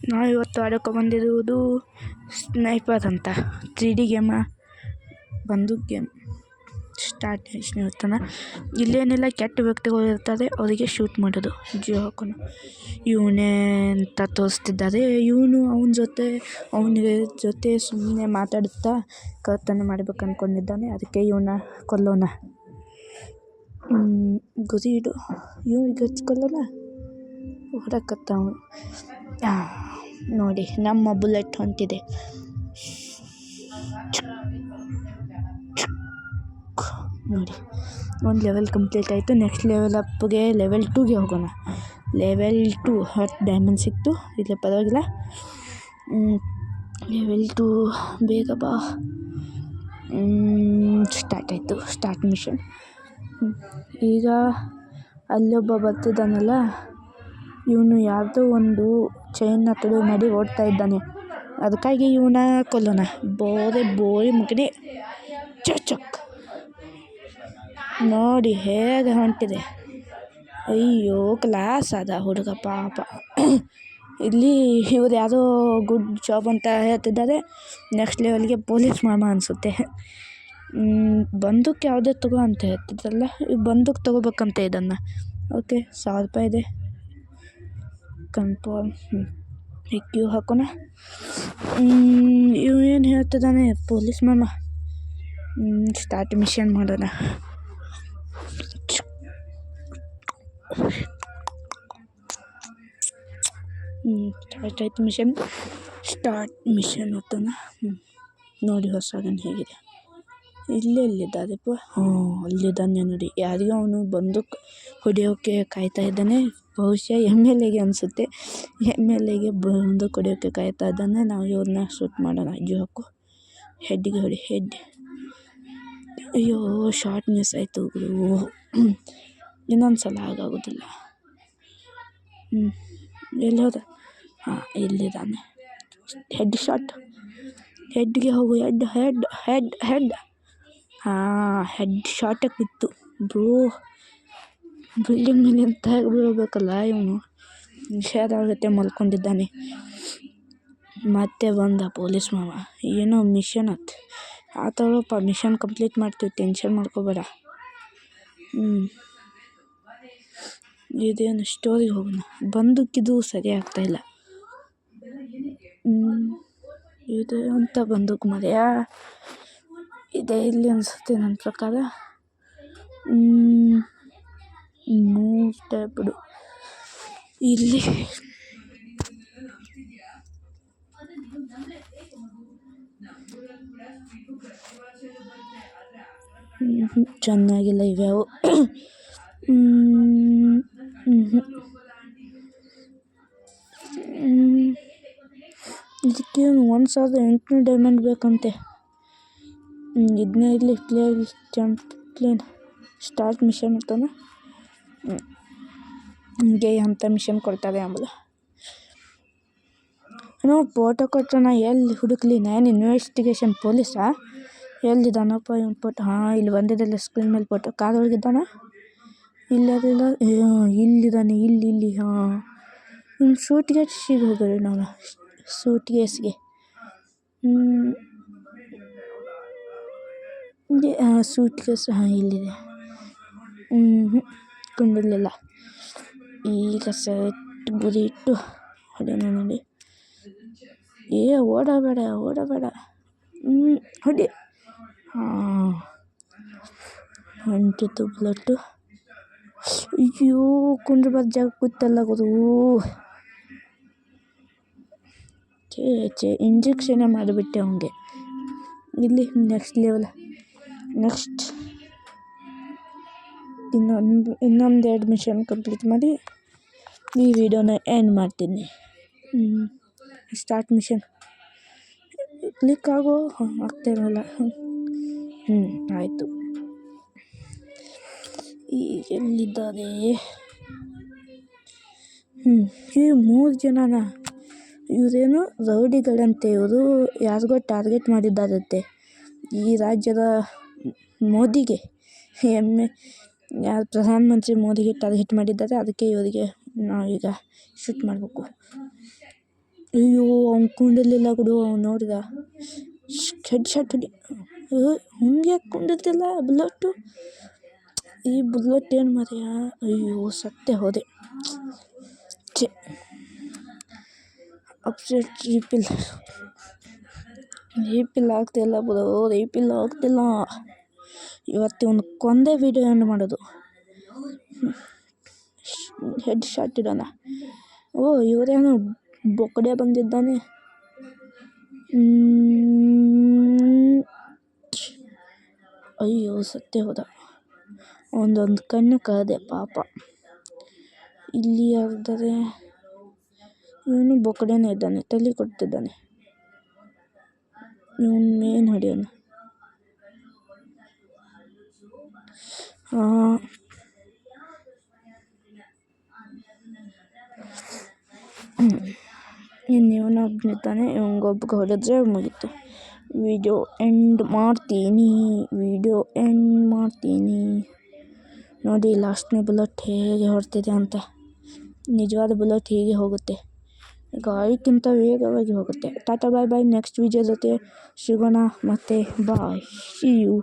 ನಾವು ಇವತ್ತು ಆಡೋಕೆ ಬಂದಿರುವುದು ಸ್ನೈಪರ್ ಅಂತ. ತ್ರೀ ಡಿ ಗೇಮ ಬಂದೂಕ್ ಗೇಮ್ ಸ್ಟಾರ್ಟ್ ಇರ್ತಾನೆ ಇಲ್ಲೇನೆಲ್ಲ ಕೆಟ್ಟ ವ್ಯಕ್ತಿಗಳು ಇರ್ತಾರೆ, ಅವರಿಗೆ ಶೂಟ್ ಮಾಡೋದು ಜಿಯೋ ಹಾಕೊಂಡು ಇವನೇ ಅಂತ ತೋರಿಸ್ತಿದ್ದಾರೆ. ಇವನು ಅವನ ಜೊತೆ, ಅವನಿಗೆ ಜೊತೆ ಸುಮ್ಮನೆ ಮಾತಾಡುತ್ತಾ ಕರ್ತನ ಮಾಡ್ಬೇಕು ಅಂದ್ಕೊಂಡಿದ್ದಾನೆ ಅದಕ್ಕೆ ಇವನ ಕೊಲ್ಲೋಣ. ಗುರಿ ಇಡು. ಇವನಿಗೆ ಹಚ್ಕೊಲ್ಲೋಣ ಕೊಲ್ಲೋಣ ಹೊರಕತ್ತಾವ ನೋಡಿ, ನಮ್ಮ ಬುಲೆಟ್ ಹೊಂಟಿದೆ ನೋಡಿ, ಒಂದು ಲೆವೆಲ್ ಕಂಪ್ಲೀಟ್ ಆಯಿತು. ನೆಕ್ಸ್ಟ್ ಲೆವೆಲ್ ಅಪ್ಗೆ ಲೆವೆಲ್ ಟೂಗೆ ಹೋಗೋಣ. ಲೆವೆಲ್ ಟು ಹತ್ತು ಡೈಮಂಡ್ ಸಿಕ್ತು. ಇಲ್ಲ ಪರವಾಗಿಲ್ಲ. ಲೆವೆಲ್ ಟು ಬೇಗ ಬಾ. ಸ್ಟಾರ್ಟ್ ಆಯಿತು. ಸ್ಟಾರ್ಟ್ ಮಿಷನ್ ಈಗ ಅಲ್ಲೊಬ್ಬ ಬರ್ತಿದ್ದಾನಲ್ಲ. ಇವನು ಯಾವುದೋ ಒಂದು ಚೈನ್ನ ತುಳಿದು ಮಾಡಿ ಓಡ್ತಾ ಇದ್ದಾನೆ. ಅದಕ್ಕಾಗಿ ಇವನ ಕೊಲ್ಲೋಣ. ಬೋರೆ ಬೋರಿ ಮುಗಿಡಿ. ಚಚಕ್ ನೋಡಿ ಹೇಗೆ ಹೊಂಟಿದೆ. ಅಯ್ಯೋ, ಕ್ಲಾಸ್ ಅದ ಹುಡುಗ ಪಾಪ. ಇಲ್ಲಿ ಇವ್ರು ಯಾವುದೋ ಗುಡ್ ಜಾಬ್ ಅಂತ ಹೇಳ್ತಿದ್ದಾರೆ. ನೆಕ್ಸ್ಟ್ ಲೆವೆಲ್ಗೆ ಪೊಲೀಸ್ ಮಾಮ ಅನಿಸುತ್ತೆ. ಬಂದೂಕ್ ಯಾವುದೇ ತಗೋ ಅಂತ ಹೇಳ್ತಿದ್ದಲ್ಲ ಬಂದೂಕ್ ತಗೋಬೇಕಂತ ಇದನ್ನು. ಓಕೆ, ಸಾವಿರ ರೂಪಾಯಿ ಇದೆ. ಕನ್ಫರ್ಮ್ ಈ ಕ್ಯೂ ಹಾಕೋಣ ಏನು ಹೇಳ್ತಿದ್ದಾನೆ ಪೊಲೀಸ್ ಮಾಮ ಸ್ಟಾರ್ಟ್ ಮಿಷನ್ ಮಾಡೋಣ. ಸ್ಟಾರ್ಟ್ ಆಯ್ತು ಮಿಷನ್. ಸ್ಟಾರ್ಟ್ ಮಿಷನ್ ಹೊತ್ತನ. ನೋಡಿ ಹೊಸದನ್ನು ಹೇಗಿದೆ. ಇಲ್ಲೇ ಎಲ್ಲಿದ್ದಾರೆಪ್ಪ ಹ್ಞೂ ಅಲ್ಲಿದ್ದಾನೆ ನೋಡಿ ಯಾರಿಗೋ ಅವನು ಬಂದೂಕ್ ಹೊಡೆಯೋಕ್ಕೆ ಕಾಯ್ತಾ ಇದ್ದಾನೆ. ಬಹುಶಃ ಎಂ ಎಲ್ ಎಗೆ ಅನಿಸುತ್ತೆ. ಎಂ ಎಲ್ ಎಗೆ ಬಂದೂಕ್ ಹೊಡೆಯೋಕ್ಕೆ ಕಾಯ್ತಾ ಇದ್ದಾನೆ. ನಾವು ಇವ್ರನ್ನ ಶೂಟ್ ಮಾಡೋಣ. ಅಜ್ಜಿ ಹಾಕು ಹೆಡ್ಗೆ ಹೊಡಿ ಹೆಡ್ ಅಯ್ಯೋ ಶಾರ್ಟ್ ಮಿಸ್ ಆಯಿತು ಗುರು ಇನ್ನೊಂದು ಸಲ ಆಗೋಗೋದಿಲ್ಲ ಹ್ಞೂ ಎಲ್ಲಿ ಹೋದ? ಹಾಂ, ಇಲ್ಲಿದ್ದಾನೆ. ಹೆಡ್ ಶಾಟ್ ಹೆಡ್ಗೆ ಹೋಗು. ಹೆಡ್ ಹೆಡ್ ಹೆಡ್ ಹೆಡ್ ಹಾಂ ಹೆಡ್ ಶಾಟಕ್ಕೆ ಬಿತ್ತು. ಬ್ರೋ ಬಿಲ್ಡಿಂಗ್ ಮೇಲಿಂದ ಹೇಗೆ ಬೀಳಬೇಕಲ್ಲ ಇವನು ಹುಷಾರಾಗುತ್ತೆ ಮಲ್ಕೊಂಡಿದ್ದಾನೆ. ಮತ್ತೆ ಬಂದ ಪೊಲೀಸ್ ಮಾವ. ಏನೋ ಮಿಷನ್ ಅತ್. ಆತಳಪ್ಪ ಮಿಷನ್ ಕಂಪ್ಲೀಟ್ ಮಾಡ್ತೀವಿ ಟೆನ್ಷನ್ ಮಾಡ್ಕೋಬೇಡ. ಹ್ಞೂ ಇದೇನು ಸ್ಟೋರಿಗೆ ಹೋಗೋಣ. ಬಂದೂಕಿದು ಸರಿ ಆಗ್ತಾಯಿಲ್ಲ ಹ್ಞೂ ಇದೆ ಅಂತ ಬಂದೂಕು ಮರೆಯ. ಇದೆ ಇಲ್ಲಿ ಅನಿಸುತ್ತೆ ನನ್ನ ಪ್ರಕಾರ. ಮೂವ್ ಬಿಡು. ಇಲ್ಲಿ. ಚೆನ್ನಾಗಿಲ್ಲ ಇವ್ಯಾವು ಇದಕ್ಕೆ ಒಂದು ಸಾವಿರದ ಎಂಟುನೂರು ಡೈಮಂಡ್ ಬೇಕಂತೆ. ಇದನ್ನೇ ಇಲ್ಲಿ clear jump clean start mission ಅಂತಾನೆ ಹಿಂಗೆ ಅಂಥ ಮಿಷನ್ ಕೊಡ್ತಾರೆ ಆಮೇಲೆ ಏನೋ ಫೋಟೋ ಕೊಟ್ಟರೆ ನಾ ಎಲ್ಲಿ ಹುಡುಕ್ಲಿ ನಾನು ಇನ್ವೆಸ್ಟಿಗೇಷನ್ ಪೊಲೀಸಾ ಎಲ್ಲಿದ್ದಾನಪ್ಪ ಇವನು ಫೋಟೋ ಹಾಂ ಇಲ್ಲಿ ಬಂದಿದ್ದಲ್ಲ ಸ್ಕ್ರೀನ್ ಮೇಲೆ ಫೋಟೋ ಕಾದೊಳಗಿದ್ದಾನ ಇಲ್ಲಿ ಇಲ್ಲ ಇಲ್ಲಿದ್ದಾನೆ ಇಲ್ಲಿ ಇಲ್ಲಿ ಹಾಂ ಇನ್ನು ಸೂಟ್ ಕೇಸಿಗೆ ರೀ ನಾವು ಕೇಸ್ಗೆ ಸೂಟ್ ಕೇಸ್ ಹಾಂ, ಇಲ್ಲಿದೆ. ಹ್ಞೂ ಕೊಂಡಿರಲಿಲ್ಲ ಈಗ ಸೆಟ್ ಗುರಿ ಇಟ್ಟು ಹೊಡೆಯೋಣ ನೋಡಿ. ಏ, ಓಡಬೇಡ ಓಡಬೇಡ. ಹ್ಞೂ ಹೊಡಿ. ಹಾಂ. ಹೊಂಟಿತು ಬ್ಲಡ್ಡು ಅಯ್ಯೋ ಕುಂದ್ರಬಾರ್ದು ಜಾಗ ಕೂತಲ್ಲ ಗುರು. ಛೇ ಛೇ ಇಂಜೆಕ್ಷನೇ ಮಾಡಿಬಿಟ್ಟೆ ಅವನಿಗೆ. ಇಲ್ಲಿ ನೆಕ್ಸ್ಟ್ ಲೆವೆಲ್ ನೆಕ್ಸ್ಟ್ ಇನ್ನೊಂದು ಇನ್ನೊಂದು ಎರಡು ಕಂಪ್ಲೀಟ್ ಮಾಡಿ ಈ ವಿಡಿಯೋನ ಎಂಡ್ ಮಾಡ್ತೀನಿ. ಸ್ಟಾರ್ಟ್ ಮಿಷನ್ ಕ್ಲಿಕ್ ಆಗೋ ಆಗ್ತಾ ಇರೋಲ್ಲ. ಹ್ಞೂ ಆಯಿತು. ಈ ಎಲ್ಲಿದ್ದಾರೆ? ಹ್ಞೂ ಈ ಮೂರು ಜನನ, ಇವರೇನು ರೌಡಿಗಳಂತೆ, ಇವರು ಯಾರಿಗೋ ಟಾರ್ಗೆಟ್ ಮಾಡಿದ್ದಾರಂತೆ. ಈ ರಾಜ್ಯದ ಮೋದಿಗೆ. ಎ ಯಾರು ಪ್ರಧಾನಮಂತ್ರಿ ಮೋದಿಗೆ ಟಾರ್ಗೆಟ್ ಮಾಡಿದ್ದಾರೆ, ಅದಕ್ಕೆ ಇವರಿಗೆ ನಾವೀಗ ಶೂಟ್ ಮಾಡಬೇಕು. ಅಯ್ಯೋ, ಅವ್ನು ಕುಂಡಲಿಲ್ಲ ಬಿಡು, ಅವ್ನು ನೋಡಿದ. ಹೆಡ್ ಶಾಟ್ ಹೊಡಿ ಹಂಗೆ ಯಾಕೆ ಕುಂಡಿರ್ತಿಲ್ಲ ಬುಲ್ಲಟ್ಟು ಈ ಬುಲ್ಲಟ್ ಏನು ಮಾರಾಯ? ಅಯ್ಯೋ, ಸತ್ತೇ ಹೋದೆ. ಛೆ. ಅಪ್ಸೆಟ್ ರೀಪಿಲ್ ರೀಪಿಲ್ ಆಗ್ತಿಲ್ಲ ಬಿಡು ರೀಪಿಲ್ ಆಗ್ತಿಲ್ಲ ಇವತ್ತು ಒಂದು ಕೊಂದೇ ವಿಡಿಯೋ ಎಂಡ್ ಮಾಡೋದು. ಹೆಡ್ ಶಾಟ್ ಇಡೋಣ. ಓ, ಇವರೇನು ಬೊಕ್ಕಡೆ ಬಂದಿದ್ದಾನೆ. ಅಯ್ಯೋ ಸತ್ಯ ಹೋದ. ಒಂದೊಂದು ಕಣ್ಣು ಕಳೆದೆ ಪಾಪ. ಇಲ್ಲಿ ಯಾವ್ದಾರೆ? ಇವನು ಬೊಕ್ಕಡೆನೇ ಇದ್ದಾನೆ, ತಲೆ ಕೊಡ್ತಿದ್ದಾನೆ. ಇವನು ಮೇನ್ ಹೊಡೆಯೋಣ ಹಾಂ ಇನ್ನು ಇವನೊಬ್ಬನಿದ್ದಾನೆ ಇವನಿಗೊಬ್ಬಗೆ ಹೊಡೆದ್ರೆ ಮುಗೀತು. ವಿಡಿಯೋ ಎಂಡ್ ಮಾಡ್ತೀನಿ ವಿಡಿಯೋ ಎಂಡ್ ಮಾಡ್ತೀನಿ. ನೋಡಿ ಲಾಸ್ಟ್ನೇ ಬುಲೆಟ್ ಹೇಗೆ ಹೊಡ್ತಿದೆ ಅಂತ. ನಿಜವಾದ ಬುಲೆಟ್ ಹೀಗೆ ಹೋಗುತ್ತೆ. ಗಾಳಿಗಿಂತ ವೇಗವಾಗಿ ಹೋಗುತ್ತೆ. Tata bye bye next video ಜೊತೆ ಸಿಗೋಣ. ಮತ್ತು ಬಾಯ್ ಸಿ ಯು